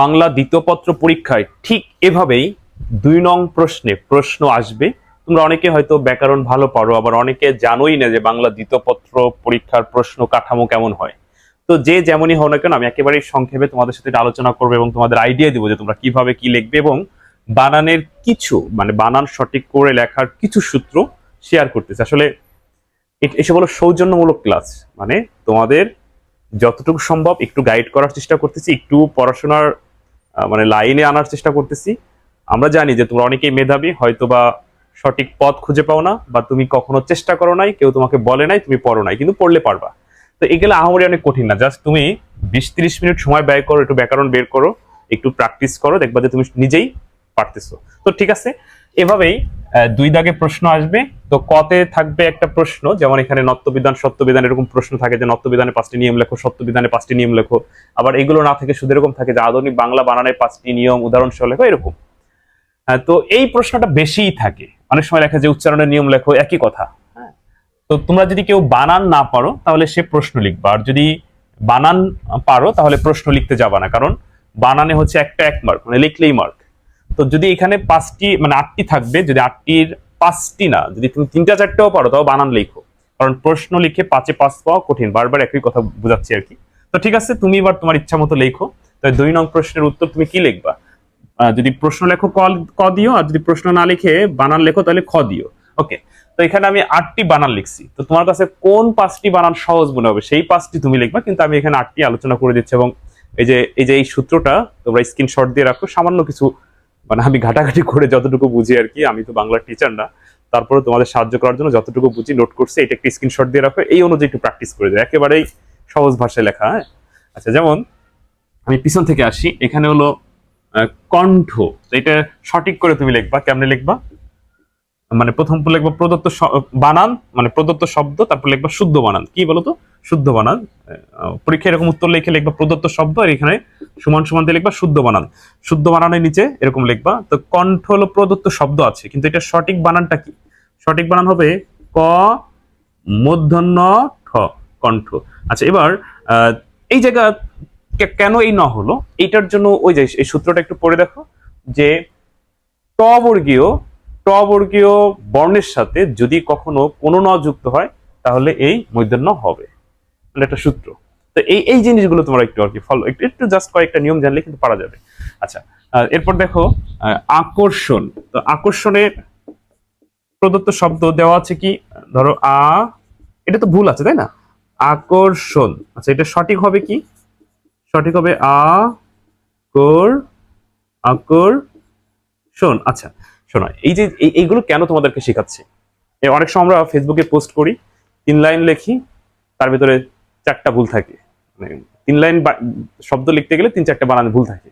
বাংলা দ্বিতীয়পত্র পরীক্ষায় ঠিক এভাবেই দুই নং প্রশ্নে প্রশ্ন আসবে। তোমরা অনেকে হয়তো ব্যাকরণ ভালো পারো, আবার অনেকে জানোই না যে বাংলা দ্বিতীয়পত্র পরীক্ষার প্রশ্ন কাঠামো কেমন হয়। তো যে যেমনই হোক না কেন, আমি একেবারেই সংক্ষেপে তোমাদের সাথে আলোচনা করব এবং তোমাদের আইডিয়া দিব যে তোমরা কীভাবে কি লিখবে এবং বানানের কিছু মানে বানান সঠিক করে লেখার কিছু সূত্র শেয়ার করতেছে। আসলে এসব হলো সৌজন্যমূলক ক্লাস মানে তোমাদের যতটুকু সম্ভব একটু গাইড করার চেষ্টা করতেছি, একটু পড়াশোনার মানে লাইনে আনার চেষ্টা করতেছি। আমরা জানি যে তোমরা অনেকেই মেধাবী হয়তো বা সঠিক পথ খুঁজে পাও না বা তুমি কখনো চেষ্টা করো নাই, কেউ তোমাকে বলে নাই, তুমি পড়ো নাই, কিন্তু পড়লে পারবা। তো এগুলো আহামরি অনেক কঠিন না। জাস্ট তুমি বিশ তিরিশ মিনিট সময় ব্যয় করো, একটু ব্যাকরণ বের করো, একটু প্র্যাকটিস করো, দেখবা যে তুমি নিজেই পারতেছো। তো ঠিক আছে, এভাবেই দুই দাগে প্রশ্ন আসবে। তো কতে থাকবে একটা প্রশ্ন যেমন এখানে নত্যবিধান সত্যবিধান এরকম প্রশ্ন থাকে যে নত্যবিধানে পাঁচটি নিয়ম লেখো সত্যবিধানে পাঁচটি নিয়ম লেখো। আবার এগুলো না থেকে শুধু এরকম থাকে যে আধুনিক বাংলা বানানের পাঁচটি নিয়ম উদাহরণ সহ লেখো এরকম। তো এই প্রশ্নটা বেশিই থাকে। অনেক সময় লেখা যে উচ্চারণের নিয়ম লেখো একই কথা। হ্যাঁ। তো তোমরা যদি কেউ বানান না পারো তাহলে সে প্রশ্ন লিখবা। আর যদি বানান পারো তাহলে প্রশ্ন লিখতে যাবা না। কারণ বানানে হচ্ছে একটা এক মার্ক মানে লিখলেই মার্ক তো যদি এখানে পাঁচটি মানে আটটি থাকবে, যদি আটটির পাঁচটি না, যদি তুমি তিনটা চারটেও পারো, তাও বানান লিখো। কারণ প্রশ্ন লিখে পাঁচে পাঁচ পাওয়া কঠিন, বারবার একই কথা বোঝাচ্ছি আর কি। তো ঠিক আছে, তুমি এবার তোমার ইচ্ছা মতো লেখো। তাই দুই নং প্রশ্নের উত্তর তুমি কি লিখবা? যদি প্রশ্ন লেখো ক ক দিও, আর যদি প্রশ্ন না লিখে বানান লেখো, তাহলে খ দিও। ওকে তো এখানে আমি আটটি বানান লিখছি। তো তোমার কাছে কোন পাঁচটি বানান সহজ মনে হবে? সেই পাঁচটি তুমি লিখবা, কিন্তু আমি এখানে আটটি আলোচনা করে দিচ্ছি এবং এই যে এই যে এই সূত্রটা, তোমরা স্ক্রিনশট দিয়ে রাখো। সামান্য কিছু মানে আমি ঘাটাঘাটি করে যতটুকু বুঝি আর কি আমি তো বাংলার টিচার না তারপরে তোমাদের সাহায্য করার জন্য যতটুকু বুঝি নোট করছি এটা একটা স্ক্রিনশট দিয়ে রাখো এই অনুযায়ী একটু প্র্যাকটিস করে দেয় একেবারেই সহজ ভাষায় লেখা হ্যাঁ? আচ্ছা যেমন আমি পিছন থেকে আসি এখানে হলো কণ্ঠ এটা সঠিক করে তুমি লিখবা কেমনে লিখবা? মানে প্রথম লিখবা প্রদত্ত বানান মানে প্রদত্ত শব্দ তারপর লিখবা শুদ্ধ বানান কি বলতো? শুদ্ধ বানান আহ, পরীক্ষায় এরকম উত্তর লিখে লিখবা প্রদত্ত শব্দ আর এখানে সমান সমান দিয়ে লিখবা শুদ্ধ বানান। শুদ্ধ বানানের নিচে এরকম লিখবা। তো কণ্ঠ হলো প্রদত্ত শব্দ আছে, কিন্তু এটা সঠিক বানানটা কি? সঠিক বানান হবে ক মূর্ধন্য ঠ, কণ্ঠ। আচ্ছা এবার এই জায়গা কেন এই ন হলো? এইটার জন্য ওই যে এই সূত্রটা একটু পড়ে দেখো, যে ট বর্গীয় ট বর্গীয় বর্ণের সাথে যদি কখনো কোনো ন যুক্ত হয়, তাহলে এই মূর্ধন্য হবে। মানে একটা সূত্র। তো এই এই জিনিসগুলো তোমরা একটু আর কি ফলো একটু একটু জাস্ট কয়েকটা নিয়ম জানলে কিন্তু পারা যাবে। আচ্ছা এরপর দেখো আকর্ষণ। তো আকর্ষণের প্রদত্ত শব্দ দেওয়া আছে কি? ধরো আ, এটা তো ভুল আছে, তাই না? আকর্ষণ। আচ্ছা এটা সঠিক হবে কি? সঠিক হবে আ, কর আকর শোন আচ্ছা শোনো, এই যে, এই- এইগুলো কেন তোমাদেরকে শেখাচ্ছি? অনেক সময় আমরা ফেসবুকে পোস্ট করি, তিন লাইন লেখি, তার ভিতরে চারটা ভুল থাকে। মানে তিন লাইন শব্দ লিখতে গেলে তিন চারটা বানান ভুল থাকে।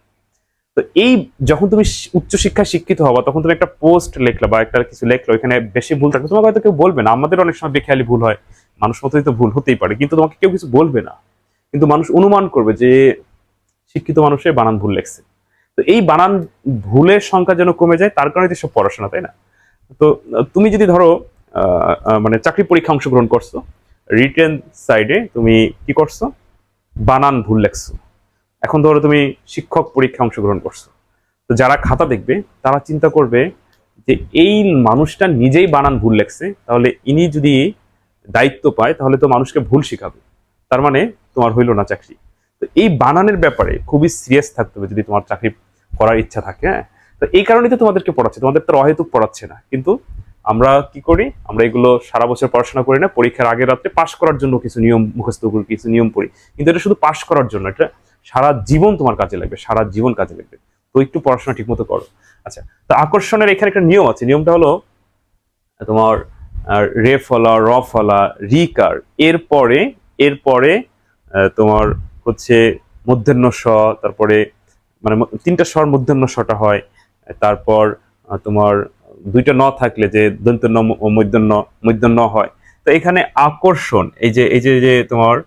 তো এই যখন তুমি উচ্চশিক্ষায় শিক্ষিত হবা, তখন তুমি একটা পোস্ট লেখলা বা একটা কিছু লেখলো এখানে বেশি ভুল থাকবে তোমাকে হয়তো কেউ বলবে না। আমাদের অনেক সময় বেখেয়ালি ভুল হয়। মানুষ মতোই তো ভুল হতেই পারে, কিন্তু তোমাকে কেউ কিছু বলবে না। কিন্তু মানুষ অনুমান করবে যে শিক্ষিত মানুষের বানান ভুল লেখছে। তো এই বানান ভুলের সংখ্যা যেন কমে যায়, তার কারণে সব পড়াশোনা, তাই না? তো, তুমি যদি ধরো মানে চাকরি পরীক্ষা অংশগ্রহণ করছ রিটেন সাইডে তুমি কি করছ? বানান ভুল লেখছো। এখন ধরো তুমি শিক্ষক পরীক্ষা অংশগ্রহণ করছ। তো যারা খাতা দেখবে, তারা চিন্তা করবে যে এই মানুষটা নিজেই বানান ভুল লেখছে, তাহলে ইনি যদি দায়িত্ব পায়, তাহলে তো মানুষকে ভুল শিখাবে। তার মানে তোমার হইল না চাকরি। তো এই বানানের ব্যাপারে খুবই সিরিয়াস থাকতে হবে যদি তোমার চাকরি করার ইচ্ছা থাকে হ্যাঁ? তো এই কারণেই তো তোমাদেরকে পড়াচ্ছে। তোমাদের তো অহেতুক পড়াচ্ছে না। কিন্তু আমরা কি করি? আমরা এগুলো সারা বছর পড়াশোনা করি না, পরীক্ষার আগের রাত্রে পাশ করার জন্য কিছু নিয়ম মুখস্থ করি, কিছু নিয়ম পড়ি। কিন্তু এটা শুধু পাশ করার জন্য, এটা সারা জীবন তোমার কাজে লাগবে, সারা জীবন কাজে লাগবে। তো একটু পড়াশোনা ঠিক মতো করো। আচ্ছা তো আকর্ষণের এখানে একটা নিয়ম আছে, নিয়মটা হলো, তোমার রে ফলা, র ফলা রিকার এরপরে এরপরে তোমার হচ্ছে মধ্যাহ্ন স তারপরে মানে তিনটা স্বর মধ্যাহ্ন স্বটা হয়, তারপর তোমার দুইটা ন থাকলে যে দন্ত ন, ম- মধ্যাহ্ন মধ্যাহ্ন হয়। তো এখানে আকর্ষণ, এই যে এই যে যে তোমার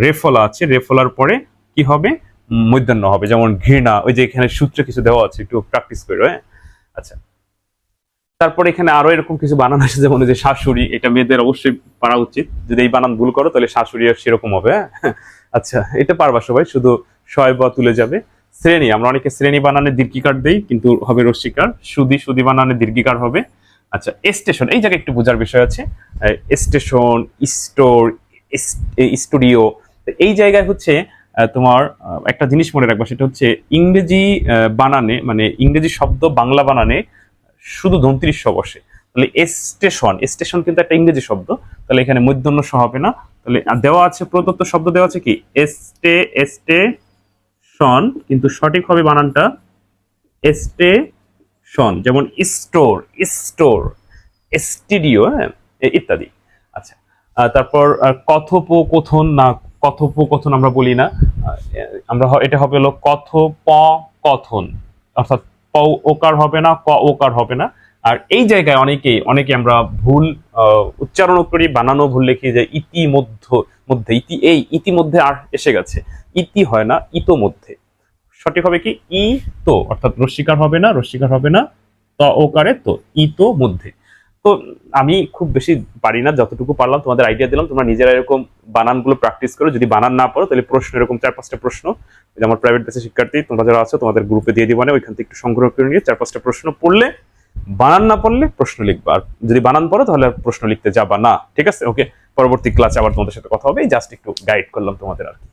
রেফলা আছে, রেফলার পরে কি হবে? মধ্যাহ্ন হবে, যেমন ঘৃণা, ওই যে এখানে সূত্রে কিছু দেওয়া আছে, একটু প্র্যাকটিস করো হ্যাঁ? আচ্ছা। তারপর এখানে আরও এরকম কিছু বানান আছে, যেমন যে শাশুড়ি, এটা মেয়েদের অবশ্যই পারা উচিত। যদি এই বানান ভুল করো, তাহলে শাশুড়ি আর সেরকম হবে হ্যাঁ? আচ্ছা এটা পারবা সবাই, শুধু শয় বা তুলে যাবে। শ্রেণি, আমরা অনেকে শ্রেণি বানানে দীর্ঘিকার দেই, কিন্তু হবে রস্বীকার সুদি সুদি বানানে দীর্ঘিকার হবে। আচ্ছা স্টেশন এই জায়গায় একটু বোঝার বিষয় আছে। স্টেশন স্টোর স্টুডিও এই জায়গায় হচ্ছে তোমার একটা জিনিস মনে রাখবা, সেটা হচ্ছে ইংরেজি বানানে মানে ইংরেজি শব্দ বাংলা বানানে শুধু ধন্ত্রিশ বসে। তাহলে স্টেশন স্টেশন কিন্তু একটা ইংরেজি শব্দ। তাহলে এখানে মধ্যন্য স হবে না। তাহলে দেওয়া আছে প্রদত্ত শব্দ দেওয়া আছে কি? এস্টে এস্টে শন কিন্তু সঠিক হবে বানানটা স্টেশন যেমন স্টোর স্টোর, স্টুডিও হ্যাঁ ইত্যাদি। আচ্ছা তারপর কথোপকথন না, কথোপকথন আমরা বলি না আমরা এটা হবে হলো কথোপকথন, অর্থাৎ প ওকার হবে না, ক ওকার হবে না। আর এই জায়গায় অনেকেই, অনেকে আমরা ভুল উচ্চারণ করি, বানানো ভুল লিখি যে ইতিমধ্য মধ্যে, ইতি, এই ইতিমধ্যে আর এসে গেছে। ইতি হয় না, ইতোমধ্যে। সঠিক হবে কি? ই তো অর্থাৎ রস্বীকার হবে না রস্বীকার হবে না ত ওকারে তো ইতো মধ্যে তো আমি খুব বেশি পারি না, যতটুকু পারলাম, তোমাদের আইডিয়া দিলাম। তোমরা নিজেরা এরকম বানানগুলো প্র্যাকটিস করো। যদি বানান না পারো, তাহলে প্রশ্ন, এরকম চার, পাঁচটা প্রশ্ন। আমার প্রাইভেট বেসে শিক্ষার্থী, তোমরা যারা আছো, তোমাদের গ্রুপে দিয়ে দিবানে ওইখান থেকে একটু সংগ্রহ করে নিয়ে চার, পাঁচটা প্রশ্ন পড়লে, বানান না পড়লে প্রশ্ন লিখবা। আর যদি বানান পড়ো, তাহলে প্রশ্ন লিখতে যাবা না। ঠিক আছে? ওকে পরবর্তী ক্লাসে আবার তোমাদের সাথে কথা হবে। জাস্ট একটু গাইড করলাম তোমাদের আর কি।